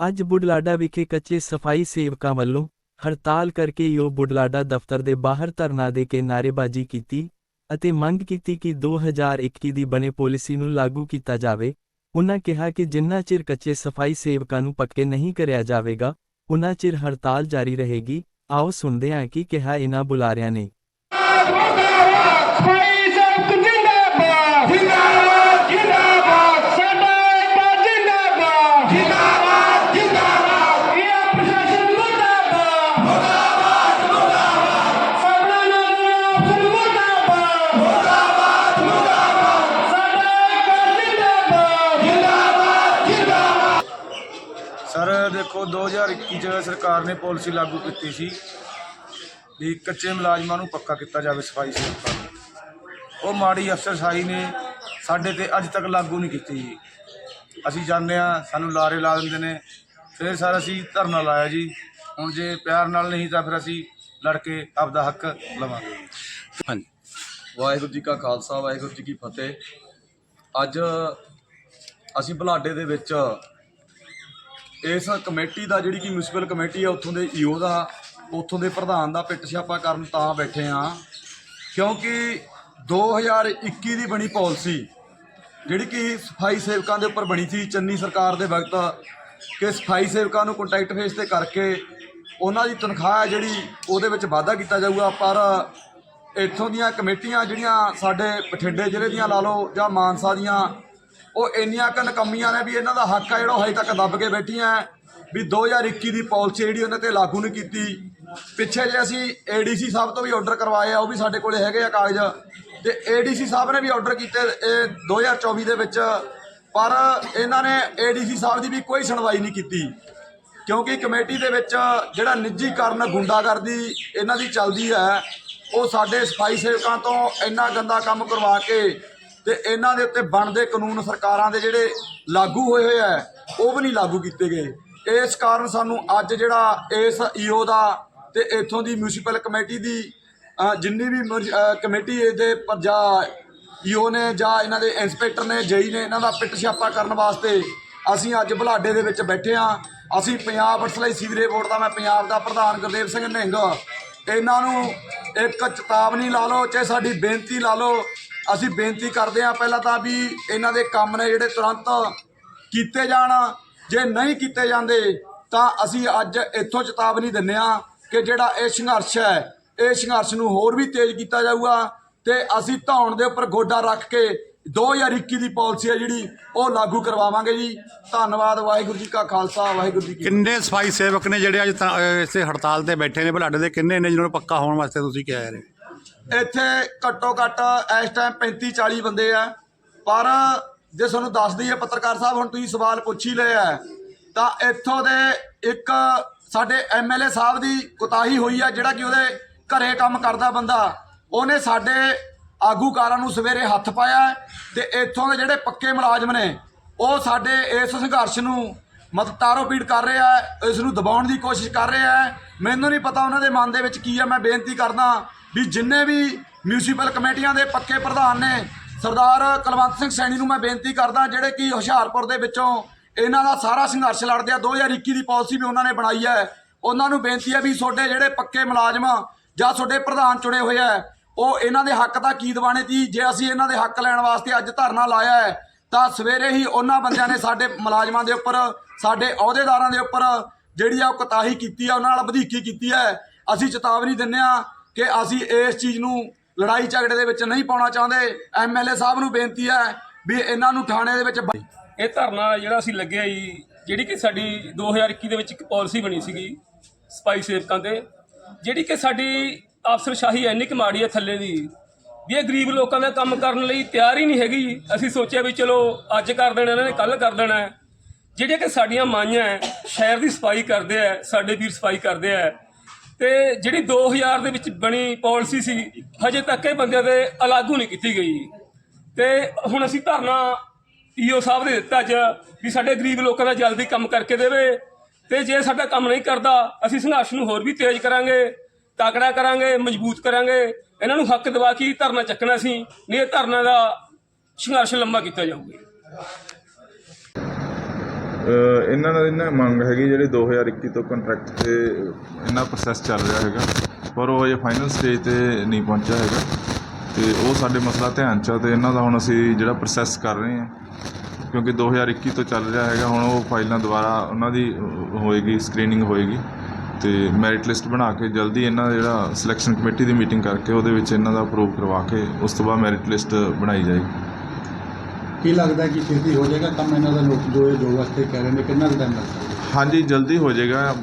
ਅੱਜ ਬੁਢਲਾਡਾ ਵਿਖੇ ਕੱਚੇ ਸਫ਼ਾਈ ਸੇਵਕਾਂ ਵੱਲੋਂ ਹੜਤਾਲ ਕਰਕੇ ਯੋ ਬੁਢਲਾਡਾ ਦਫ਼ਤਰ ਦੇ ਬਾਹਰ ਧਰਨਾ ਦੇ ਕੇ ਨਾਅਰੇਬਾਜ਼ੀ ਕੀਤੀ ਅਤੇ ਮੰਗ ਕੀਤੀ ਕਿ 2021 ਦੀ ਬਣੇ ਪਾਲਿਸੀ ਨੂੰ ਲਾਗੂ ਕੀਤਾ ਜਾਵੇ। ਉਨ੍ਹਾਂ ਕਿਹਾ ਕਿ ਜਿੰਨਾ ਚਿਰ ਕੱਚੇ ਸਫ਼ਾਈ ਸੇਵਕਾਂ ਨੂੰ ਪੱਕੇ ਨਹੀਂ ਕਰਿਆ ਜਾਵੇਗਾ ਉਨ੍ਹਾਂ ਚਿਰ ਹੜਤਾਲ ਜਾਰੀ ਰਹੇਗੀ। ਆਓ ਸੁਣਦੇ ਹਾਂ ਕਿ ਕਿਹਾ ਇਹਨਾਂ ਬੁਲਾਰਿਆਂ ਨੇ। 2021 ਚ ਸਰਕਾਰ ਨੇ ਪਾਲਿਸੀ ਲਾਗੂ ਕੀਤੀ ਸੀ ਵੀ ਕੱਚੇ ਮੁਲਾਜ਼ਮਾਂ ਨੂੰ ਪੱਕਾ ਕੀਤਾ ਜਾਵੇ ਸਫ਼ਾਈ ਸੇਵਕਾਂ ਨੂੰ। ਉਹ ਮਾੜੀ ਅਫਸਰਸ਼ਾਹੀ ਨੇ ਸਾਡੇ ਤੇ ਅੱਜ ਤੱਕ ਲਾਗੂ ਨਹੀਂ ਕੀਤੀ ਜੀ। ਅਸੀਂ ਜਾਣਦੇ ਆ ਸਾਨੂੰ ਲਾਰੇ ਲਾ ਦਿੰਦੇ ਨੇ ਫਿਰ ਸਰ ਅਸੀਂ ਧਰਨਾ ਲਾਇਆ ਜੀ। ਹੁਣ ਜੇ ਪਿਆਰ ਨਾਲ ਨਹੀਂ ਤਾਂ ਫਿਰ ਅਸੀਂ ਲੜ ਕੇ ਆਪਦਾ ਹੱਕ ਲਵਾਂਗੇ। ਹਾਂਜੀ। ਵਾਹਿਗੁਰੂ ਜੀ ਕਾ ਖਾਲਸਾ ਵਾਹਿਗੁਰੂ ਜੀ ਕੀ ਫਤਿਹ। ਅੱਜ ਅਸੀਂ ਬਲਾਡੇ ਦੇ ਵਿੱਚ ਇਸ ਕਮੇਟੀ ਦਾ ਜਿਹੜੀ ਕਿ ਮਿਊਨਿਸਪਲ ਕਮੇਟੀ ਆ, ਉੱਥੋਂ ਦੇ ਈਓ ਦਾ, ਉੱਥੋਂ ਦੇ ਪ੍ਰਧਾਨ ਦਾ ਪਿੱਟ ਛਾਪਾ ਕਰਨ ਤਾਂ ਬੈਠੇ ਆ। ਕਿਉਂਕਿ 2021 ਦੀ ਬਣੀ ਪਾਲਿਸੀ, ਜਿਹੜੀ ਕਿ ਸਫ਼ਾਈ ਸੇਵਕਾਂ ਦੇ ਉੱਪਰ ਬਣੀ ਸੀ, ਚੰਨੀ ਸਰਕਾਰ ਦੇ ਵਕਤ, ਕਿ ਸਫ਼ਾਈ ਸੇਵਕਾਂ ਨੂੰ ਕੰਟੈਕਟ ਫੇਸ ਤੇ ਕਰਕੇ ਉਹਨਾਂ ਦੀ ਤਨਖਾਹ ਹੈ ਜਿਹੜੀ ਉਹਦੇ ਵਿੱਚ ਵਾਧਾ ਕੀਤਾ ਜਾਊਗਾ, ਪਰ ਇੱਥੋਂ ਦੀਆਂ ਕਮੇਟੀਆਂ ਜਿਹੜੀਆਂ ਸਾਡੇ ਬਠਿੰਡੇ ਜ਼ਿਲ੍ਹੇ ਦੀਆਂ ਲਾ ਲਓ ਜਾਂ ਮਾਨਸਾ ਦੀਆਂ ਉਹ ਇੰਨੀਆਂ ਕੁ ਨਕੰਮੀਆਂ ਨੇ ਵੀ ਇਹਨਾਂ ਦਾ ਹੱਕ ਆ ਜਿਹੜਾ ਉਹ ਹਜੇ ਤੱਕ ਦੱਬ ਕੇ ਬੈਠੀਆਂ ਵੀ 2021 ਦੀ ਪਾਲਿਸੀ ਜਿਹੜੀ ਉਹਨਾਂ ਤੇ ਲਾਗੂ ਨਹੀਂ ਕੀਤੀ। ਪਿੱਛੇ ਜੇ ਅਸੀਂ ਏਡੀਸੀ ਸਾਹਿਬ ਤੋਂ ਵੀ ਆਰਡਰ ਕਰਵਾਏ ਆ, ਉਹ ਵੀ ਸਾਡੇ ਕੋਲੇ ਹੈਗੇ ਆ ਕਾਗਜ਼। ਤੇ ਏਡੀਸੀ ਸਾਹਿਬ ਨੇ ਵੀ ਆਰਡਰ ਕੀਤੇ ਇਹ 2024 ਦੇ ਵਿੱਚ। ਪਰ ਇਹਨਾਂ ਨੇ ਏਡੀਸੀ ਸਾਹਿਬ ਦੀ ਵੀ ਕੋਈ ਸੁਣਵਾਈ ਨਹੀਂ ਕੀਤੀ। ਕਿਉਂਕਿ ਕਮੇਟੀ ਦੇ ਵਿੱਚ ਜਿਹੜਾ ਨਿੱਜੀਕਰਨ ਗੁੰਡਾਗਰਦੀ ਇਹਨਾਂ ਦੀ ਚੱਲਦੀ ਹੈ, ਉਹ ਸਾਡੇ ਸਫ਼ਾਈ ਸੇਵਕਾਂ ਤੋਂ ਇੰਨਾ ਗੰਦਾ ਕੰਮ ਕਰਵਾ ਕੇ ਤੇ ਇਹਨਾਂ ਦੇ ਉੱਤੇ ਬਣਦੇ ਕਾਨੂੰਨ ਸਰਕਾਰਾਂ ਦੇ ਜਿਹੜੇ ਲਾਗੂ ਹੋਏ ਹੋਏ ਆ, ਉਹ ਵੀ ਨਹੀਂ ਲਾਗੂ ਕੀਤੇ ਗਏ। ਇਸ ਕਾਰਨ ਸਾਨੂੰ ਅੱਜ ਜਿਹੜਾ ਇਸ ਈਓ ਦਾ ਤੇ ਇੱਥੋਂ ਦੀ ਮਿਊਨਿਸਪਲ ਕਮੇਟੀ ਦੀ ਜਿੰਨੀ ਵੀ ਮੁਰਜ- ਕਮੇਟੀ ਇਹਦੇ ਪਰ ਜਾਂ ਈਓ ਨੇ ਜਾਂ ਇਹਨਾਂ ਦੇ ਇੰਸਪੈਕਟਰ ਨੇ, ਜਈ ਨੇ, ਇਹਨਾਂ ਦਾ ਪਿੱਟ ਛਾਪਾ ਕਰਨ ਵਾਸਤੇ ਅਸੀਂ ਅੱਜ ਬੁਲਾਡੇ ਦੇ ਵਿੱਚ ਬੈਠੇ ਹਾਂ ਅਸੀਂ Punjab water supply sewerage board ਦਾ, ਮੈਂ ਪੰਜਾਬ ਦਾ ਪ੍ਰਧਾਨ ਗੁਰਦੇਵ ਸਿੰਘ ਨਿਹੰਗ ਇਹਨਾਂ ਨੂੰ ਇੱਕ ਚੇਤਾਵਨੀ ਲਾ ਲਓ, ਚਾਹੇ ਸਾਡੀ ਬੇਨਤੀ ਲਾ ਲਓ ਅਸੀਂ ਬੇਨਤੀ ਕਰਦੇ ਹਾਂ ਪਹਿਲਾਂ ਤਾਂ ਵੀ ਇਹਨਾਂ ਦੇ ਕੰਮ ਨੇ ਜਿਹੜੇ ਤੁਰੰਤ ਕੀਤੇ ਜਾਣ। ਜੇ ਨਹੀਂ ਕੀਤੇ ਜਾਂਦੇ ਤਾਂ ਅਸੀਂ ਅੱਜ ਇੱਥੋਂ ਚੇਤਾਵਨੀ ਦਿੰਨੇ ਆ ਕਿ ਜਿਹੜਾ ਇਹ ਸੰਘਰਸ਼ ਹੈ ਇਹ ਸੰਘਰਸ਼ ਨੂੰ ਹੋਰ ਵੀ ਤੇਜ਼ ਕੀਤਾ ਜਾਊਗਾ ਤੇ ਅਸੀਂ ਧੌਣ ਦੇ ਉੱਪਰ ਗੋਡਾ ਰੱਖ ਕੇ 2021 ਦੀ ਪਾਲਿਸੀ ਹੈ ਜਿਹੜੀ ਉਹ ਲਾਗੂ ਕਰਵਾਵਾਂਗੇ ਜੀ। ਧੰਨਵਾਦ ਵਾਹਿਗੁਰੂ ਜੀ ਕਾ ਖਾਲਸਾ ਵਾਹਿਗੁਰੂ ਜੀ ਕੀ ਕਿੰਨੇ ਸਫ਼ਾਈ ਸੇਵਕ ਨੇ ਜਿਹੜੇ ਅੱਜ ਤਾਂ, ਇਸੇ ਹੜਤਾਲ ਤੇ ਬੈਠੇ ਨੇ ਬੁਲਾਡੇ ਦੇ ਕਿੰਨੇ ਨੇ ਜਿਹਨਾਂ ਨੂੰ ਪੱਕਾ ਹੋਣ ਵਾਸਤੇ ਤੁਸੀਂ ਕਿਹਾ ਰਹੇ ਇੱਥੇ ਘੱਟੋ ਘੱਟ ਇਸ ਟਾਈਮ 35 40 ਬੰਦੇ ਆ। ਪਰ ਜੇ ਤੁਹਾਨੂੰ ਦੱਸ ਦਈਏ, ਪੱਤਰਕਾਰ ਸਾਹਿਬ, ਹੁਣ ਤੁਸੀਂ ਸਵਾਲ ਪੁੱਛ ਹੀ ਲਏ ਆ, ਤਾਂ ਇੱਥੋਂ ਦੇ ਇੱਕ ਸਾਡੇ ਐਮਐਲਏ ਸਾਹਿਬ ਦੀ ਕੁਤਾਹੀ ਹੋਈ ਆ, ਜਿਹੜਾ ਕਿ ਉਹਦੇ ਘਰੇ ਕੰਮ ਕਰਦਾ ਬੰਦਾ, ਉਹਨੇ ਸਾਡੇ ਆਗੂਕਾਰਾਂ ਨੂੰ ਸਵੇਰੇ ਹੱਥ ਪਾਇਆ ਤੇ ਇੱਥੋਂ ਦੇ ਜਿਹੜੇ ਪੱਕੇ ਮੁਲਾਜ਼ਮ ਨੇ, ਉਹ ਸਾਡੇ ਇਸ ਸੰਘਰਸ਼ ਨੂੰ ਮਤ ਤਾਰੋ ਪੀੜ ਕਰ ਰਿਹਾ ਹੈ ਇਸ ਨੂੰ ਦਬਾਉਣ ਦੀ ਕੋਸ਼ਿਸ਼ ਕਰ ਰਿਹਾ ਹੈ। ਮੈਨੂੰ ਨਹੀਂ ਪਤਾ ਉਹਨਾਂ ਦੇ ਮਨ ਦੇ ਵਿੱਚ ਕੀ ਹੈ, ਮੈਂ ਬੇਨਤੀ ਕਰਦਾ ਵੀ ਜਿੰਨੇ ਵੀ ਮਿਊਨਿਸਪਲ ਕਮੇਟੀਆਂ ਦੇ ਪੱਕੇ ਪ੍ਰਧਾਨ ਨੇ, ਸਰਦਾਰ ਕੁਲਵੰਤ ਸਿੰਘ ਸੈਣੀ ਨੂੰ ਮੈਂ ਬੇਨਤੀ ਕਰਦਾ, ਜਿਹੜੇ ਕਿ ਹੁਸ਼ਿਆਰਪੁਰ ਦੇ ਵਿੱਚੋਂ ਇਹਨਾਂ ਦਾ ਸਾਰਾ ਸੰਘਰਸ਼ ਲੜਦੇ ਆ 2021 ਦੀ ਪਾਲਿਸੀ ਵੀ ਉਹਨਾਂ ਨੇ ਬਣਾਈ ਹੈ। ਉਹਨਾਂ ਨੂੰ ਬੇਨਤੀ ਹੈ ਵੀ ਤੁਹਾਡੇ ਜਿਹੜੇ ਪੱਕੇ ਮੁਲਾਜ਼ਮ ਜਾਂ ਤੁਹਾਡੇ ਪ੍ਰਧਾਨ ਚੁਣੇ ਹੋਏ ਆ, ਉਹ ਇਹਨਾਂ ਦੇ ਹੱਕ ਦਾ ਕੀ ਦਿਵਾਣੇ ਤੀ ਜੇ ਅਸੀਂ ਇਹਨਾਂ ਦੇ ਹੱਕ ਲੈਣ ਵਾਸਤੇ ਅੱਜ ਧਰਨਾ ਲਾਇਆ ਹੈ, ਤਾਂ ਸਵੇਰੇ ਹੀ ਉਹਨਾਂ ਬੰਦਿਆਂ ਨੇ ਸਾਡੇ ਮੁਲਾਜ਼ਮਾਂ ਦੇ ਉੱਪਰ ਸਾਡੇ ਅਹੁਦੇਦਾਰਾਂ ਦੇ ਉੱਪਰ ਜਿਹੜੀ ਆ ਉਹ ਕਤਾਹੀ ਕੀਤੀ ਆ, ਉਹਨਾਂ ਨਾਲ ਵਧੀਕੀ ਕੀਤੀ ਹੈ ਅਸੀਂ ਚੇਤਾਵਨੀ ਦਿੰਨੇ ਆ ਕਿ ਅਸੀਂ ਇਸ ਚੀਜ਼ ਨੂੰ ਲੜਾਈ ਝਗੜੇ ਦੇ ਵਿੱਚ ਨਹੀਂ ਪਾਉਣਾ ਚਾਹੁੰਦੇ। ਐਮਐਲਏ ਸਾਹਿਬ ਨੂੰ ਬੇਨਤੀ ਹੈ ਵੀ ਇਹਨਾਂ ਨੂੰ ਥਾਣੇ ਦੇ ਵਿੱਚ ਇਹ ਧਰਨਾ ਜਿਹੜਾ ਅਸੀਂ ਲੱਗਿਆ ਜੀ, ਜਿਹੜੀ ਕਿ ਸਾਡੀ 2021 ਦੇ ਵਿੱਚ ਇੱਕ ਪਾਲਿਸੀ ਬਣੀ ਸੀਗੀ ਸਪਾਈ ਸੇਵਕਾਂ ਤੇ ਜਿਹੜੀ ਕਿ ਸਾਡੀ ਅਫਸਰਸ਼ਾਹੀ ਇੰਨੀ ਕੁ ਮਾੜੀ ਹੈ ਥੱਲੇ ਦੀ, ਵੀ ਇਹ ਗਰੀਬ ਲੋਕਾਂ ਦਾ ਕੰਮ ਕਰਨ ਲਈ ਤਿਆਰ ਹੀ ਨਹੀਂ ਹੈਗੀ। ਅਸੀਂ ਸੋਚਿਆ ਵੀ ਚਲੋ ਅੱਜ ਕਰ ਦੇਣਾ, ਇਹਨਾਂ ਨੇ ਕੱਲ ਕਰ ਦੇਣਾ। ਹੈ। ਜਿਹੜੀਆਂ ਕਿ ਸਾਡੀਆਂ ਮਾਈਆਂ ਸ਼ਹਿਰ ਦੀ ਸਫ਼ਾਈ ਕਰਦੇ ਆ ਸਾਡੇ ਵੀਰ ਸਫ਼ਾਈ ਕਰਦੇ ਆ ਤੇ ਜਿਹੜੀ 2000 ਦੇ ਵਿੱਚ ਬਣੀ ਪਾਲਿਸੀ ਸੀ, ਹਜੇ ਤੱਕ ਇਹ ਬੰਦਿਆਂ ਦੇ ਅਲਾਗੂ ਨਹੀਂ ਕੀਤੀ ਗਈ। ਤੇ ਹੁਣ ਅਸੀਂ ਧਰਨਾ ਈਓ ਸਾਹਿਬ ਦੇ ਦਿੱਤਾ ਅੱਜ, ਵੀ ਸਾਡੇ ਗਰੀਬ ਲੋਕਾਂ ਦਾ ਜਲਦੀ ਕੰਮ ਕਰਕੇ ਦੇਵੇ। ਤੇ ਜੇ ਸਾਡਾ ਕੰਮ ਨਹੀਂ ਕਰਦਾ, ਅਸੀਂ ਸੰਘਰਸ਼ ਨੂੰ ਹੋਰ ਵੀ ਤੇਜ਼ ਕਰਾਂਗੇ, ਤਾਕੜਾ ਕਰਾਂਗੇ, ਮਜ਼ਬੂਤ ਕਰਾਂਗੇ। ਇਹਨਾਂ ਨੂੰ ਹੱਕ ਦਿਵਾ ਕੇ ਧਰਨਾ ਚੱਕਣਾ ਸੀ, ਨਹੀਂ ਇਹ ਧਰਨਾ ਦਾ ਸੰਘਰਸ਼ ਲੰਬਾ ਕੀਤਾ ਜਾਊਗਾ। ਇਹਨਾਂ ਨਾਲ ਇਹਨਾਂ ਮੰਗ ਹੈਗੀ ਜਿਹੜੀ 2021 ਤੋਂ ਕੰਟਰੈਕਟ ਤੇ ਇਹਨਾਂ ਪ੍ਰੋਸੈਸ ਚੱਲ ਰਿਹਾ ਹੈਗਾ। ਪਰ ਉਹ ਅਜੇ ਫਾਈਨਲ ਸਟੇਜ ਤੇ ਨਹੀਂ ਪਹੁੰਚਿਆ ਹੈਗਾ। ਤੇ ਉਹ ਸਾਡੇ ਮਸਲਾ ਧਿਆਨ ਚ ਆ ਤੇ ਇਹਨਾਂ ਦਾ ਹੁਣ ਅਸੀਂ ਜਿਹੜਾ ਪ੍ਰੋਸੈਸ ਕਰ ਰਹੇ ਹਾਂ, ਕਿਉਂਕਿ 2021 ਤੋਂ ਚੱਲ ਰਿਹਾ ਹੈਗਾ, ਹੁਣ ਉਹ ਫਾਈਲਾਂ ਦੁਬਾਰਾ ਉਹਨਾਂ ਦੀ ਹੋਏਗੀ ਸਕਰੀਨਿੰਗ ਹੋਏਗੀ। ਤੇ ਮੈਰਿਟ ਲਿਸਟ ਬਣਾ ਕੇ ਜਲਦੀ ਇਹਨਾਂ ਦਾ ਜਿਹੜਾ ਸਿਲੈਕਸ਼ਨ ਕਮੇਟੀ ਦੀ ਮੀਟਿੰਗ ਕਰਕੇ ਉਹਦੇ ਵਿੱਚ ਇਹਨਾਂ ਦਾ ਅਪਰੂਵ ਕਰਵਾ ਕੇ ਉਸ ਤੋਂ ਬਾਅਦ ਮੈਰਿਟ ਲਿਸਟ ਬਣਾਈ ਜਾਏਗੀ। ਕੀ ਲੱਗਦਾ ਕਿ ਛੇਤੀ ਹੋ ਜਾਏਗਾ? ਕੰਮ ਇਹਨਾਂ ਦਾ ਨੋਟ ਜੋ ਇਹ ਜੋ ਵਾਸਤੇ ਕਹਿ ਰਹੇ ਨੇ ਕਿੰਨਾ ਕੁ ਟਾਈਮ ਲੱਗਦਾ? ਹਾਂਜੀ ਜਲਦੀ ਹੋ ਜਾਏਗਾ।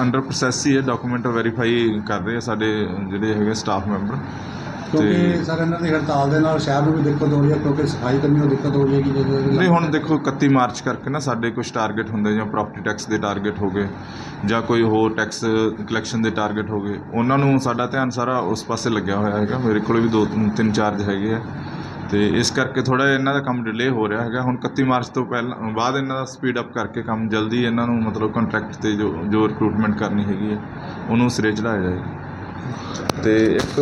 ਅੰਡਰ ਪ੍ਰੋਸੈਸ ਹੀ ਹੈ ਡਾਕੂਮੈਂਟ ਵੈਰੀਫਾਈ ਕਰ ਰਹੇ ਆ ਸਾਡੇ ਜਿਹੜੇ ਹੈਗੇ ਸਟਾਫ ਮੈਂਬਰ ਕਿਉਂਕਿ ਸਰ ਇਹਨਾਂ ਦੀ ਹੜਤਾਲ ਦੇ ਨਾਲ ਸ਼ਹਿਰ ਨੂੰ ਵੀ ਦਿੱਕਤ ਹੋ ਰਹੀ ਹੈ ਕਿਉਂਕਿ ਸਫ਼ਾਈ ਕਰਨੀ ਉਹ ਦਿੱਕਤ ਹੋ ਜਾਏਗੀ ਜਦੋਂ ਨਹੀਂ ਹੁਣ ਦੇਖੋ 31 ਮਾਰਚ ਕਰਕੇ ਨਾ ਸਾਡੇ ਕੁਝ ਟਾਰਗੇਟ ਹੁੰਦੇ ਜਾਂ ਪ੍ਰਾਪਰਟੀ ਟੈਕਸ ਦੇ ਟਾਰਗੇਟ ਹੋ ਗਏ ਜਾਂ ਕੋਈ ਹੋਰ ਟੈਕਸ ਕਲੈਕਸ਼ਨ ਦੇ ਟਾਰਗੇਟ ਹੋ ਗਏ। ਉਹਨਾਂ ਨੂੰ ਸਾਡਾ ਧਿਆਨ ਸਾਰਾ ਉਸ ਪਾਸੇ ਲੱਗਿਆ ਹੋਇਆ ਹੈਗਾ। ਮੇਰੇ ਕੋਲ ਵੀ ਦੋ ਤਿੰਨ ਚਾਰਜ ਹੈਗੇ ਆ। ਅਤੇ ਇਸ ਕਰਕੇ ਥੋੜ੍ਹਾ ਜਿਹਾ ਇਹਨਾਂ ਦਾ ਕੰਮ ਡਿਲੇਅ ਹੋ ਰਿਹਾ ਹੈਗਾ। ਹੁਣ 31 ਮਾਰਚ ਤੋਂ ਪਹਿਲਾਂ, ਬਾਅਦ ਇਹਨਾਂ ਦਾ ਸਪੀਡ ਅਪ ਕਰਕੇ ਕੰਮ ਜਲਦੀ ਇਹਨਾਂ ਨੂੰ ਮਤਲਬ ਕੰਟਰੈਕਟ ਤੇ ਜੋ ਜੋ ਰਿਕਰੂਟਮੈਂਟ ਕਰਨੀ ਹੈਗੀ ਹੈ, ਉਹਨੂੰ ਸਿਰੇ ਚੜਾਇਆ ਜਾਏਗਾ ਅਤੇ ਇੱਕ